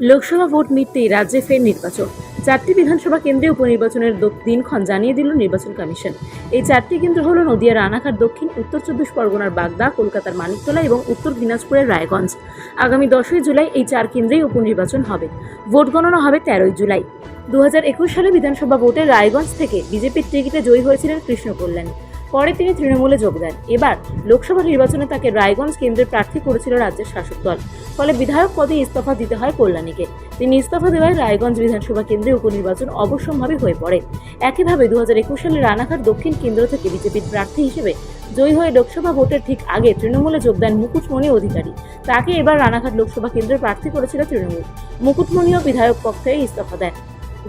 Lok Sabha vote মিটতেই রাজ্যে ফের নির্বাচন। চারটি বিধানসভা কেন্দ্রে উপনির্বাচনের দিনক্ষণ জানিয়ে দিল নির্বাচন কমিশন। এই চারটি কেন্দ্র হল নদিয়া, রানাঘাট, দক্ষিণ, উত্তর চব্বিশ পরগনার বাগদা, কলকাতার মানিকতলা এবং উত্তর দিনাজপুরের রায়গঞ্জ। আগামী দশই জুলাই এই চার কেন্দ্রেই উপনির্বাচন হবে। ভোট গণনা হবে তেরোই জুলাই। দু হাজার একুশ সালে বিধানসভা ভোটে রায়গঞ্জ থেকে বিজেপির টিকিটে জয়ী হয়েছিলেন কৃষ্ণ কল্যাণী পরে তিনি তৃণমূলে যোগ দেন। এবার লোকসভা নির্বাচনে তাকে রায়গঞ্জ কেন্দ্রের প্রার্থী করেছিল রাজ্যের শাসক দল। ফলে বিধায়ক পদে ইস্তফা দিতে হয় কল্যাণীকে। তিনি ইস্তফা দেওয়ায় রায়গঞ্জ বিধানসভা কেন্দ্রে উপনির্বাচন অবশ্যম্ভাবী হয়ে পড়ে। একইভাবে দু হাজার একুশ সালে রানাঘাট দক্ষিণ কেন্দ্র থেকে বিজেপির প্রার্থী হিসেবে জয়ী হয়ে লোকসভা ভোটের ঠিক আগে তৃণমূলে যোগ দেন মুকুটমণি অধিকারী। তাকে এবার রানাঘাট লোকসভা কেন্দ্রের প্রার্থী করেছিল তৃণমূল। মুকুটমণিও বিধায়ক পক্ষে ইস্তফা দেন।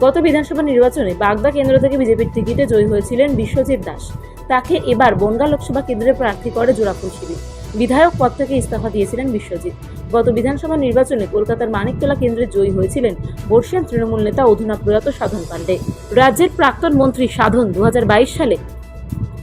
গত বিধানসভা নির্বাচনে বাগদা কেন্দ্র থেকে বিজেপির টিকিটে জয়ী হয়েছিলেন বিশ্বজিৎ দাস। তাকে এবার বনগা লোকসভা কেন্দ্রে প্রার্থী করে জোড়াফুল শিবির। বিধায়ক পদ থেকে ইস্তফা দিয়েছিলেন বিশ্বজিৎ। গত বিধানসভা নির্বাচনে কলকাতার মানিকতলা কেন্দ্রে জয়ী হয়েছিলেন বর্ষিয়ান তৃণমূল নেতা অধুনা প্রয়াত সাধন পাণ্ডে। রাজ্যের প্রাক্তন মন্ত্রী সাধন দু হাজার বাইশ সালে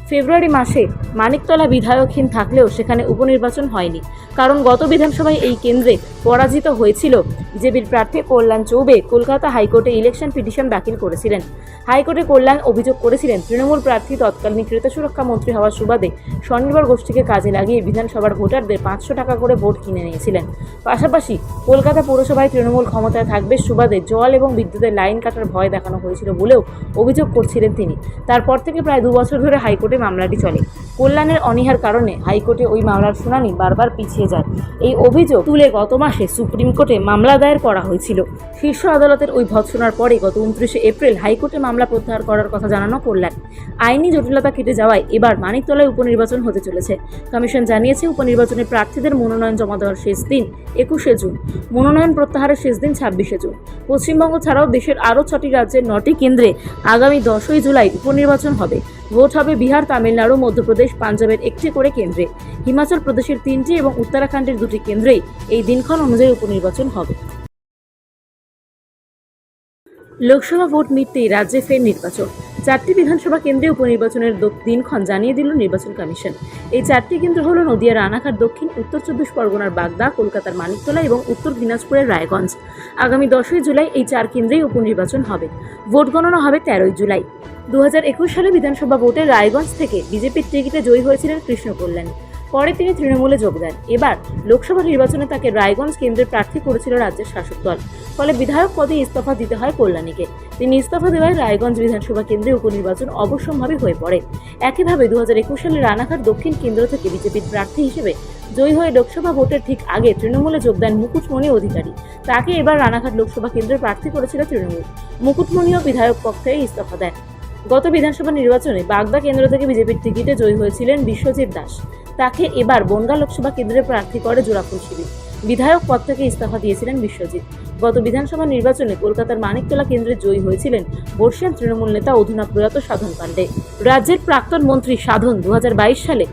ফেব্রুয়ারি মাসে মানিকতলা বিধায়কহীন থাকলেও সেখানে উপনির্বাচন হয়নি। কারণ গত বিধানসভায় এই কেন্দ্রে পরাজিত হয়েছিল বিজেপির প্রার্থী কল্যাণ চৌবে। কলকাতা হাইকোর্টে ইলেকশন পিটিশন দাখিল করেছিলেন। হাইকোর্টে কল্যাণ অভিযোগ করেছিলেন, তৃণমূল প্রার্থী তৎকালীন ক্রেতা সুরক্ষা মন্ত্রী হওয়ার সুবাদে স্বনির্ভর গোষ্ঠীকে কাজে লাগিয়ে বিধানসভার ভোটারদের পাঁচশো টাকা করে ভোট কিনে নিয়েছিলেন। পাশাপাশি কলকাতা পৌরসভায় তৃণমূল ক্ষমতায় থাকবে সুবাদে জল এবং বিদ্যুতের লাইন কাটার ভয় দেখানো হয়েছিল বলেও অভিযোগ করছিলেন তিনি। তারপর থেকে প্রায় দু বছর ধরে হাইকোর্টে মামলাটি চলে। কল্যাণের অনীহার কারণে হাইকোর্টে ওই মামলার শুনানি বারবার পিছিয়ে যায়। এই অভিযোগ তুলে গত মাসে সুপ্রিম কোর্টে মামলা দায়ের করা হয়েছিল। শীর্ষ আদালতের ওই ভৎসনার পরে গত উনত্রিশে এপ্রিল হাইকোর্টে মামলা প্রত্যাহার করার কথা জানানো কল্যাণ। আইনি জটিলতা কেটে যাওয়ায় এবার মানিকতলায় উপনির্বাচন হতে চলেছে। কমিশন জানিয়েছে, উপনির্বাচনে প্রার্থীদের মনোনয়ন জমা দেওয়ার শেষ দিন একুশে জুন। মনোনয়ন প্রত্যাহারের শেষ দিন ছাব্বিশে জুন। পশ্চিমবঙ্গ ছাড়াও দেশের আরও ছটি রাজ্যের নটি কেন্দ্রে আগামী দশই জুলাই উপনির্বাচন হবে। ভোট হবে বিহার, তামিলনাড়ু, মধ্যপ্রদেশ, পাঞ্জাবের একটি করে কেন্দ্রে। হিমাচল প্রদেশের তিনটি এবং উত্তরাখণ্ডের দুটি কেন্দ্রেই এই দিনক্ষণ অনুযায়ী উপনির্বাচন হবে। লোকসভা ভোট মিটতেই রাজ্যে ফের নির্বাচন। চারটি বিধানসভা কেন্দ্রে উপনির্বাচনের দিনক্ষণ জানিয়ে দিল নির্বাচন কমিশন। এই চারটি কেন্দ্র হল নদিয়া, রানাঘাট, দক্ষিণ, উত্তর চব্বিশ পরগনার বাগদা, কলকাতার মানিকতলা এবং উত্তর দিনাজপুরের রায়গঞ্জ। আগামী দশই জুলাই এই চার কেন্দ্রেই উপনির্বাচন হবে। ভোট গণনা হবে তেরোই জুলাই। দু হাজার একুশ সালে বিধানসভা ভোটে রায়গঞ্জ থেকে বিজেপির টিকিটে জয়ী হয়েছিলেন কৃষ্ণ কল্যাণী। পরে তিনি তৃণমূলে যোগ দেন। এবার লোকসভা নির্বাচনে তাকে রায়গঞ্জ কেন্দ্রের প্রার্থী করেছিল রাজ্যের শাসক দল। ফলে বিধায়ক পদে ইস্তফা দিতে হয় কল্যাণীকে। তিনি ইস্তফা দেওয়ায় রায়গঞ্জ বিধানসভা কেন্দ্রে উপনির্বাচন অবশ্যম্ভাবী হয়ে পড়ে। একইভাবে দু হাজার একুশ সালে রানাঘাট দক্ষিণ কেন্দ্র থেকে বিজেপির প্রার্থী হিসেবে জয়ী হয়ে লোকসভা ভোটের ঠিক আগে তৃণমূলে যোগ দেন মুকুটমণি অধিকারী। তাকে এবার রানাঘাট লোকসভা কেন্দ্রের প্রার্থী করেছিল তৃণমূল। মুকুটমণিও বিধায়ক পক্ষে ইস্তফা দেন। গত বিধানসভা নির্বাচনে বাগদা কেন্দ্র থেকে বিজেপির টিকিটে জয়ী হয়েছিলেন বিশ্বজিৎ দাস। তাকে এবার বনগা লোকসভা কেন্দ্রে প্রার্থী করে জোড়াফুল শিবির। বিধায়ক পদ থেকে ইস্তফা দিয়েছিলেন বিশ্বজিৎ। গত বিধানসভা নির্বাচনে কলকাতার মানিকতলা কেন্দ্রে জয়ী হয়েছিলেন বর্ষিয়ান তৃণমূল নেতা অধুনা প্রয়াত সাধন পাণ্ডে। রাজ্যের প্রাক্তন মন্ত্রী সাধন দু হাজার বাইশ সালে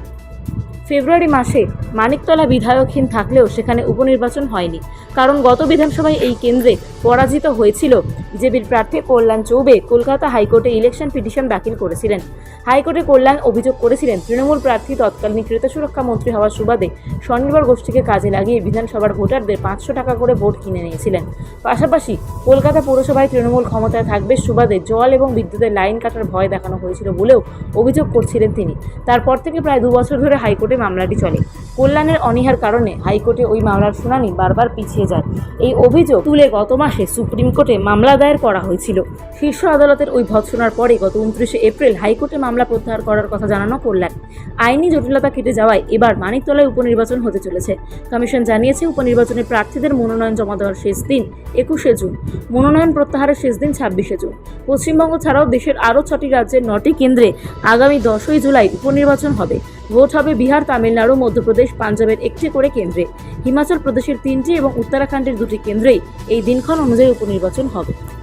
ফেব্রুয়ারি মাসে মানিকতলা বিধায়কহীন থাকলেও সেখানে উপনির্বাচন হয়নি। কারণ গত বিধানসভায় এই কেন্দ্রে পরাজিত হয়েছিল। বিজেপির প্রার্থী কল্যাণ চৌবে কলকাতা হাইকোর্টে ইলেকশন পিটিশন দাখিল করেছিলেন। হাইকোর্টে কল্যাণ অভিযোগ করেছিলেন, তৃণমূল প্রার্থী তৎকালীন ক্রেতা সুরক্ষা মন্ত্রী হওয়ার সুবাদে স্বনির্ভর গোষ্ঠীকে কাজে লাগিয়ে বিধানসভার ভোটারদের পাঁচশো টাকা করে ভোট কিনে নিয়েছিলেন। পাশাপাশি কলকাতা পৌরসভায় তৃণমূল ক্ষমতায় থাকবে সুবাদে জল এবং বিদ্যুতের লাইন কাটার ভয় দেখানো হয়েছিল বলেও অভিযোগ করছিলেন তিনি। তারপর থেকে প্রায় দু বছর ধরে হাইকোর্টে মামলাটি চলে। কল্যাণের অনীহার কারণে হাইকোর্টে ওই মামলার শুনানি বারবার পিছিয়ে যায়। এই অভিযোগ তুলে গত মাসে সুপ্রিম কোর্টে মামলা দায়ের করা হয়েছিল। শীর্ষ আদালতের ওই ভৎসনার পরে গত উনত্রিশে এপ্রিল হাইকোর্টে মামলা প্রত্যাহার করার কথা জানানো কল্যাণ আইনি জটিলতা কেটে যাওয়ায় এবার মানিকতলায় উপনির্বাচন হতে চলেছে। কমিশন জানিয়েছে, উপনির্বাচনে প্রার্থীদের মনোনয়ন জমা দেওয়ার শেষ দিন একুশে জুন। মনোনয়ন প্রত্যাহারের শেষ দিন ছাব্বিশে জুন। পশ্চিমবঙ্গ ছাড়াও দেশের আরও ছটি রাজ্যের নটি কেন্দ্রে আগামী দশই জুলাই উপনির্বাচন হবে। ভোট হবে বিহার, তামিলনাড়ু, মধ্যপ্রদেশ, পাঞ্জাবের একটি করে কেন্দ্রে। হিমাচল প্রদেশের তিনটি এবং উত্তরাখণ্ডের দুটি কেন্দ্রেই এই দিনক্ষণ অনুযায়ী উপনির্বাচন হবে।